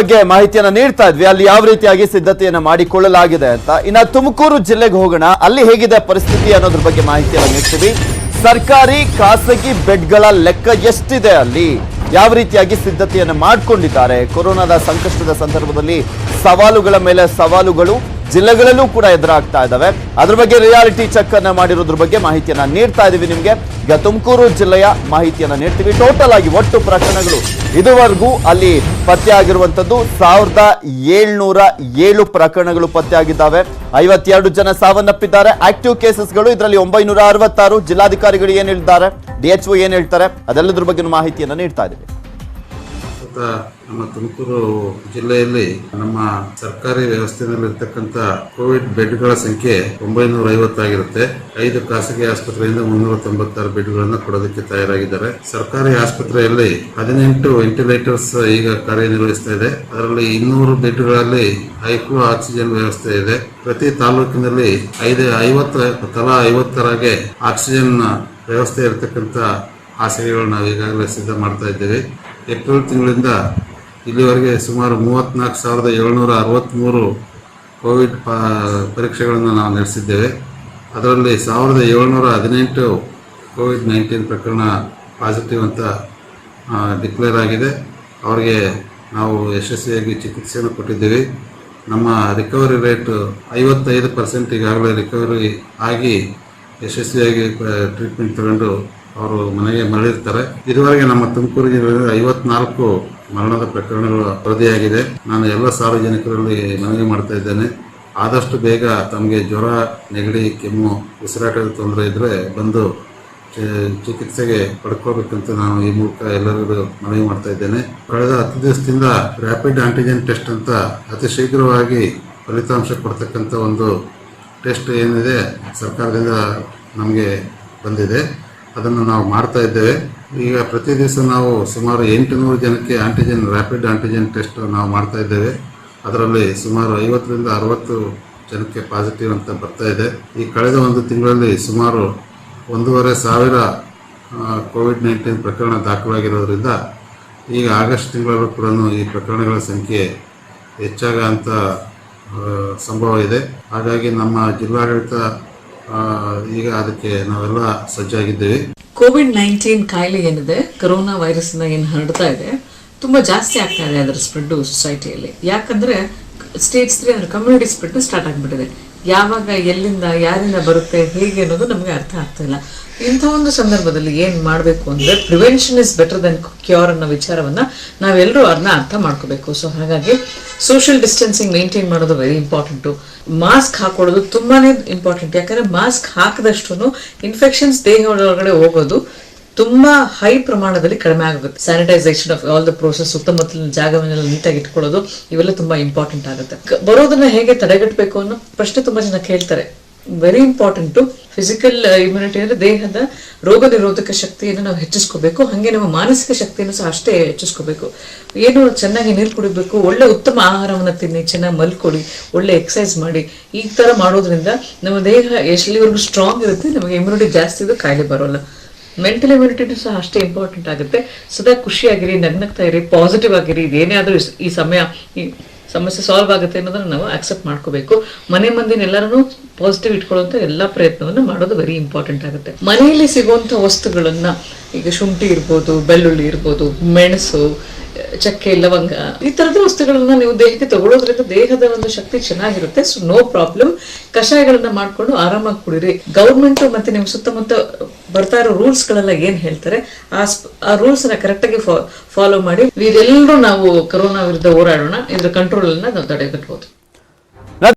ಬಗ್ಗೆ ಮಾಹಿತಿಯನ್ನ ನೀಡ್ತಾ ಇದ್ವಿ. ಅಲ್ಲಿ ಯಾವ ರೀತಿಯಾಗಿ ಸಿದ್ಧತೆಯನ್ನ ಮಾಡಿಕೊಳ್ಳಲಾಗಿದೆ ಅಂತ. ಇನ್ನ ತುಮಕೂರು ಜಿಲ್ಲೆಗೆ ಹೋಗೋಣ. ಅಲ್ಲಿ ಹೇಗಿದೆ ಪರಿಸ್ಥಿತಿ ಅನ್ನೋದ್ರ ಬಗ್ಗೆ ಮಾಹಿತಿಯನ್ನ ನೀಡ್ತೀವಿ. ಸರ್ಕಾರಿ ಖಾಸಗಿ ಬೆಡ್ಗಳ ಲೆಕ್ಕ ಎಷ್ಟಿದೆ ಅಲ್ಲಿ? ಯಾವ ರೀತಿಯಾಗಿ ಸಿದ್ಧತೆಯನ್ನ ಮಾಡಿಕೊಂಡಿದ್ದಾರೆ? ಕೊರೋನಾದ ಸಂಕಷ್ಟದ ಸಂದರ್ಭದಲ್ಲಿ ಸವಾಲುಗಳ ಮೇಲೆ ಸವಾಲುಗಳು ಜಿಲ್ಲೆಗಳಲ್ಲೂ ಕೂಡ ಎದುರಾಗ್ತಾ ಇದ್ದಾವೆ. ಅದ್ರ ಬಗ್ಗೆ ರಿಯಾಲಿಟಿ ಚೆಕ್ ಅನ್ನ ಮಾಡಿರೋದ್ರ ಬಗ್ಗೆ ಮಾಹಿತಿಯನ್ನ ನೀಡ್ತಾ ಇದೀವಿ ನಿಮ್ಗೆ. ಈಗ ತುಮಕೂರು ಜಿಲ್ಲೆಯ ಮಾಹಿತಿಯನ್ನ ನೀಡ್ತೀವಿ. ಟೋಟಲ್ ಆಗಿ ಒಟ್ಟು ಪ್ರಕರಣಗಳು ಇದುವರೆಗೂ ಅಲ್ಲಿ ಪತ್ತೆ ಆಗಿರುವಂತದ್ದು ಸಾವಿರದ ಏಳ್ನೂರ ಏಳು ಪ್ರಕರಣಗಳು ಪತ್ತೆ ಆಗಿದ್ದಾವೆ ಐವತ್ತೆರಡು ಜನ ಸಾವನ್ನಪ್ಪಿದ್ದಾರೆ. ಆಕ್ಟಿವ್ ಕೇಸಸ್ಗಳು ಇದರಲ್ಲಿ ಒಂಬೈನೂರ ಅರವತ್ತಾರು. ಜಿಲ್ಲಾಧಿಕಾರಿಗಳು ಏನ್ ಹೇಳಿದ್ದಾರೆ ಡಿಎಚ್ಒ ಏನ್ ಹೇಳ್ತಾರೆ? ಅದೆಲ್ಲದ್ರ ಬಗ್ಗೆ ಮಾಹಿತಿಯನ್ನ ನೀಡ್ತಾ ಇದ್ದೀವಿ ಪ್ರಸ್ತುತ ನಮ್ಮ ತುಮಕೂರು ಜಿಲ್ಲೆಯಲ್ಲಿ ನಮ್ಮ ಸರ್ಕಾರಿ ವ್ಯವಸ್ಥೆಯಲ್ಲಿರ್ತಕ್ಕಂಥ ಕೋವಿಡ್ ಬೆಡ್ಗಳ ಸಂಖ್ಯೆ ಒಂಬೈನೂರ ಐವತ್ತಾಗಿರುತ್ತೆ ಐದು ಖಾಸಗಿ ಆಸ್ಪತ್ರೆಯಿಂದ ಮುನ್ನೂರ ತೊಂಬತ್ತಾರು ಬೆಡ್ಗಳನ್ನು ಕೊಡೋದಕ್ಕೆ ತಯಾರಾಗಿದ್ದಾರೆ. ಸರ್ಕಾರಿ ಆಸ್ಪತ್ರೆಯಲ್ಲಿ ಹದಿನೆಂಟು ವೆಂಟಿಲೇಟರ್ಸ್ ಈಗ ಕಾರ್ಯನಿರ್ವಹಿಸ್ತಾ ಇದೆ. ಅದರಲ್ಲಿ ಇನ್ನೂರು ಬೆಡ್ಗಳಲ್ಲಿ ಹೈಫ್ಲೋ ಆಕ್ಸಿಜನ್ ವ್ಯವಸ್ಥೆ ಇದೆ. ಪ್ರತಿ ತಾಲೂಕಿನಲ್ಲಿ ಐದು ಐವತ್ತು, ತಲಾ ಐವತ್ತರಾಗೆ ಆಕ್ಸಿಜನ್ ವ್ಯವಸ್ಥೆ ಇರತಕ್ಕಂಥ ಹಾಸಿಗೆಗಳು ನಾವು ಈಗಾಗಲೇ ಸಿದ್ಧ ಮಾಡ್ತಾ ಇದ್ದೇವೆ. ಏಪ್ರಿಲ್ ತಿಂಗಳಿಂದ ಇಲ್ಲಿವರೆಗೆ ಸುಮಾರು ಮೂವತ್ತ್ನಾಲ್ಕು ಸಾವಿರದ ಏಳ್ನೂರ ಅರವತ್ತ್ಮೂರು ಕೋವಿಡ್ ಪ, ಪರೀಕ್ಷೆಗಳನ್ನು ನಾವು ನಡೆಸಿದ್ದೇವೆ. ಅದರಲ್ಲಿ ಸಾವಿರದ ಏಳ್ನೂರ ಹದಿನೆಂಟು ಕೋವಿಡ್ ನೈನ್ಟೀನ್ ಪ್ರಕರಣ ಪಾಸಿಟಿವ್ ಅಂತ ಡಿಕ್ಲೇರ್ ಆಗಿದೆ. ಅವರಿಗೆ ನಾವು ಯಶಸ್ವಿಯಾಗಿ ಚಿಕಿತ್ಸೆಯನ್ನು ಕೊಟ್ಟಿದ್ದೀವಿ. ನಮ್ಮ ರಿಕವರಿ ರೇಟ್ ಐವತ್ತೈದು ಪರ್ಸೆಂಟ್ ಈಗಾಗಲೇ ರಿಕವರಿ ಆಗಿ ಯಶಸ್ವಿಯಾಗಿ ಟ್ರೀಟ್ಮೆಂಟ್ ತಗೊಂಡು ಅವರು ಮನೆಗೆ ಮರಳಿರ್ತಾರೆ. ಇದುವರೆಗೆ ನಮ್ಮ ತುಮಕೂರು ಜಿಲ್ಲೆಯಲ್ಲಿ ಐವತ್ನಾಲ್ಕು ಮರಣದ ಪ್ರಕರಣಗಳು ವರದಿಯಾಗಿದೆ. ನಾನು ಎಲ್ಲ ಸಾರ್ವಜನಿಕರಲ್ಲಿ ಮನವಿ ಮಾಡ್ತಾ ಇದ್ದೇನೆ. ಆದಷ್ಟು ಬೇಗ ತಮಗೆ ಜ್ವರ, ನೆಗಡಿ, ಕೆಮ್ಮು, ಉಸಿರಾಟದ ತೊಂದರೆ ಇದ್ದರೆ ಬಂದು ಚಿಕಿತ್ಸೆಗೆ ಪಡ್ಕೋಬೇಕಂತ ನಾನು ಈ ಮೂಲಕ ಎಲ್ಲರಿಗೂ ಮನವಿ ಮಾಡ್ತಾ ಇದ್ದೇನೆ. ಕಳೆದ ಹತ್ತು ದಿವಸದಿಂದ ರ್ಯಾಪಿಡ್ ಆಂಟಿಜೆನ್ ಟೆಸ್ಟ್ ಅಂತ ಅತಿ ಶೀಘ್ರವಾಗಿ ಫಲಿತಾಂಶ ಕೊಡ್ತಕ್ಕಂಥ ಒಂದು ಟೆಸ್ಟ್ ಏನಿದೆ ಸರ್ಕಾರದಿಂದ ನಮಗೆ ಬಂದಿದೆ. ಅದನ್ನು ನಾವು ಮಾಡ್ತಾ ಇದ್ದೇವೆ. ಈಗ ಪ್ರತಿ ದಿವಸ ನಾವು ಸುಮಾರು ಎಂಟುನೂರು ಜನಕ್ಕೆ ಆಂಟಿಜೆನ್ ರ್ಯಾಪಿಡ್ ಆಂಟಿಜೆನ್ ಟೆಸ್ಟ್ ನಾವು ಮಾಡ್ತಾ ಇದ್ದೇವೆ. ಅದರಲ್ಲಿ ಸುಮಾರು ಐವತ್ತರಿಂದ ಅರವತ್ತು ಜನಕ್ಕೆ ಪಾಸಿಟಿವ್ ಅಂತ ಬರ್ತಾ ಇದೆ. ಈ ಕಳೆದ ಒಂದು ತಿಂಗಳಲ್ಲಿ ಸುಮಾರು ಒಂದೂವರೆ ಸಾವಿರ ಕೋವಿಡ್ ನೈನ್ಟೀನ್ ಪ್ರಕರಣ ದಾಖಲಾಗಿರೋದ್ರಿಂದ ಈಗ ಆಗಸ್ಟ್ ತಿಂಗಳಲ್ಲೂ ಕೂಡ ಈ ಪ್ರಕರಣಗಳ ಸಂಖ್ಯೆ ಹೆಚ್ಚಾಗ ಅಂತ ಸಂಭವ ಇದೆ. ಹಾಗಾಗಿ ನಮ್ಮ ಜಿಲ್ಲಾಡಳಿತ ಈಗ ಅದಕ್ಕೆ ನಾವೆಲ್ಲ ಸಜ್ಜಾಗಿದ್ದೇವೆ. ಕೋವಿಡ್ ನೈನ್ಟೀನ್ ಕಾಯಿಲೆ ಏನಿದೆ, ಕೊರೋನಾ ವೈರಸ್ ಏನು ಹರಡ್ತಾ ಇದೆ, ತುಂಬಾ ಜಾಸ್ತಿ ಆಗ್ತಾ ಇದೆ ಅದರ ಸ್ಪ್ರೆಡ್ ಸೊಸೈಟಿಯಲ್ಲಿ ಯಾಕಂದ್ರೆ ಸ್ಟೇಜ್ ತ್ರೀ ಅಂದ್ರೆ ಕಮ್ಯುನಿಟಿ ಸ್ಪ್ರೆಡ್ ಸ್ಟಾರ್ಟ್ ಆಗಿಬಿಟ್ಟಿದೆ. ಯಾವಾಗ ಎಲ್ಲಿಂದ, ಯಾರಿಂದ ಬರುತ್ತೆ, ಹೇಗೆ ಅನ್ನೋದು ನಮಗೆ ಅರ್ಥ ಆಗ್ತಾ ಇಲ್ಲ. ಇಂಥ ಒಂದು ಸಂದರ್ಭದಲ್ಲಿ ಏನ್ ಮಾಡಬೇಕು ಅಂದ್ರೆ prevention is better then cure ಅನ್ನೋ ವಿಚಾರವನ್ನ ನಾವೆಲ್ಲರೂ ಅದನ್ನ ಅರ್ಥ ಮಾಡ್ಕೋಬೇಕು. ಸೊ ಹಾಗಾಗಿ ಸೋಷಿಯಲ್ ಡಿಸ್ಟೆನ್ಸಿಂಗ್ ಮೇಂಟೈನ್ ಮಾಡೋದು ವೆರಿ ಇಂಪಾರ್ಟೆಂಟ್ ಮಾಸ್ಕ್ ಹಾಕೊಳ್ಳೋದು ತುಂಬಾನೇ ಇಂಪಾರ್ಟೆಂಟ್ ಯಾಕಂದ್ರೆ ಮಾಸ್ಕ್ ಹಾಕದಷ್ಟು ಇನ್ಫೆಕ್ಷನ್ಸ್ ದೇಹ ಒಳಗಡೆ ಹೋಗೋದು ತುಂಬಾ ಹೈ ಪ್ರಮಾಣದಲ್ಲಿ ಕಡಿಮೆ ಆಗುತ್ತೆ. Sanitization of all the process ಸುತ್ತಮುತ್ತಲಿನ ಜಾಗವನ್ನೆಲ್ಲ ನೀಟಾಗಿ ಇಟ್ಕೊಳ್ಳೋದು ಇವೆಲ್ಲ ತುಂಬಾ ಇಂಪಾರ್ಟೆಂಟ್ ಆಗುತ್ತೆ. ಬರೋದನ್ನ ಹೇಗೆ ತಡೆಗಟ್ಟಬೇಕು ಅನ್ನೋ ಪ್ರಶ್ನೆ ತುಂಬಾ ಜನ ಕೇಳ್ತಾರೆ. ವೆರಿ ಇಂಪಾರ್ಟೆಂಟ್ ಫಿಸಿಕಲ್ ಇಮ್ಯುನಿಟಿ ಅಂದ್ರೆ ದೇಹದ ರೋಗ ನಿರೋಧಕ ಶಕ್ತಿಯನ್ನು ನಾವು ಹೆಚ್ಚಿಸ್ಕೋಬೇಕು. ಹಾಗೆ ನಮ್ಮ ಮಾನಸಿಕ ಶಕ್ತಿಯನ್ನು ಸಹ ಅಷ್ಟೇ ಹೆಚ್ಚಿಸ್ಕೋಬೇಕು. ಏನು ಚೆನ್ನಾಗಿ ನೀರು ಕುಡಿಬೇಕು, ಒಳ್ಳೆ ಉತ್ತಮ ಆಹಾರವನ್ನು ತಿನ್ನಿ, ಚೆನ್ನಾಗಿ ಮಲ್ಕೊಳ್ಳಿ, ಒಳ್ಳೆ ಎಕ್ಸಸೈಸ್ ಮಾಡಿ, ಈ ತರ ಮಾಡೋದ್ರಿಂದ ನಮ್ಮ ದೇಹ ಎಷ್ಟಲ್ಲಿವರೆಗೂ ಸ್ಟ್ರಾಂಗ್ ಇರುತ್ತೆ, ನಮಗೆ ಇಮ್ಯುನಿಟಿ ಜಾಸ್ತಿ ಇದು ಕಾಯಿಲೆ ಬರೋಲ್ಲ. ಮೆಂಟಲ್ ಇಮ್ಯುನಿಟಿನೂ ಸಹ ಅಷ್ಟೇ ಇಂಪಾರ್ಟೆಂಟ್ ಆಗುತ್ತೆ. ಸದಾ ಖುಷಿಯಾಗಿರಿ, ನಗ್ನಗ್ತಾ ಇರಿ ಪಾಸಿಟಿವ್ ಆಗಿರಿ ಇದೇನೇ ಆದ್ರೂ ಈ ಸಮಯ ಈ ಸಮಸ್ಯೆ ಸಾಲ್ವ್ ಆಗುತ್ತೆ ಅನ್ನೋದನ್ನ ನಾವು ಅಕ್ಸೆಪ್ಟ್ ಮಾಡ್ಕೋಬೇಕು. ಮನೆ ಮಂದಿನೆಲ್ಲರನ್ನು ಪಾಸಿಟಿವ್ ಇಟ್ಕೊಳ್ಳುವಂತ ಎಲ್ಲಾ ಪ್ರಯತ್ನವನ್ನು ಮಾಡೋದು ವೆರಿ ಇಂಪಾರ್ಟೆಂಟ್ ಆಗುತ್ತೆ. ಮನೆಯಲ್ಲಿ ಸಿಗುವಂತ ವಸ್ತುಗಳನ್ನ ಈಗ ಶುಂಠಿ ಇರ್ಬೋದು, ಬೆಳ್ಳುಳ್ಳಿ ಇರ್ಬೋದು, ಮೆಣಸು ಚಕ್ಕೆ ಲವಂಗ, ಈ ತರದ ವಸ್ತುಗಳನ್ನ ನೀವು ದೇಹಕ್ಕೆ ತಗೊಳ್ಳೋದ್ರಿಂದ ದೇಹದ ಒಂದು ಶಕ್ತಿ ಚೆನ್ನಾಗಿರುತ್ತೆ. ಸೊ ನೋ ಪ್ರಾಬ್ಲಮ್ ಕಷಾಯಗಳನ್ನ ಮಾಡ್ಕೊಂಡು ಆರಾಮಾಗಿ ಕುಡಿರಿ. ಗೌರ್ಮೆಂಟ್ ಮತ್ತೆ ನಿಮ್ ಸುತ್ತಮುತ್ತ ಬರ್ತಾ ಇರೋ ರೂಲ್ಸ್ ಗಳೆಲ್ಲ ಏನ್ ಹೇಳ್ತಾರೆ? ಆ ರೂಲ್ಸ್ನ ಕರೆಕ್ಟ್ ಆಗಿ ಫಾಲೋ ಮಾಡಿ. ಇದೆಲ್ಲರೂ ನಾವು ಕೊರೋನಾ ವಿರುದ್ಧ ಹೋರಾಡೋಣ. ಇದ್ರ ಕಂಟ್ರೋಲ್ ನಾವು ತಡೆಗಟ್ಟಬಹುದು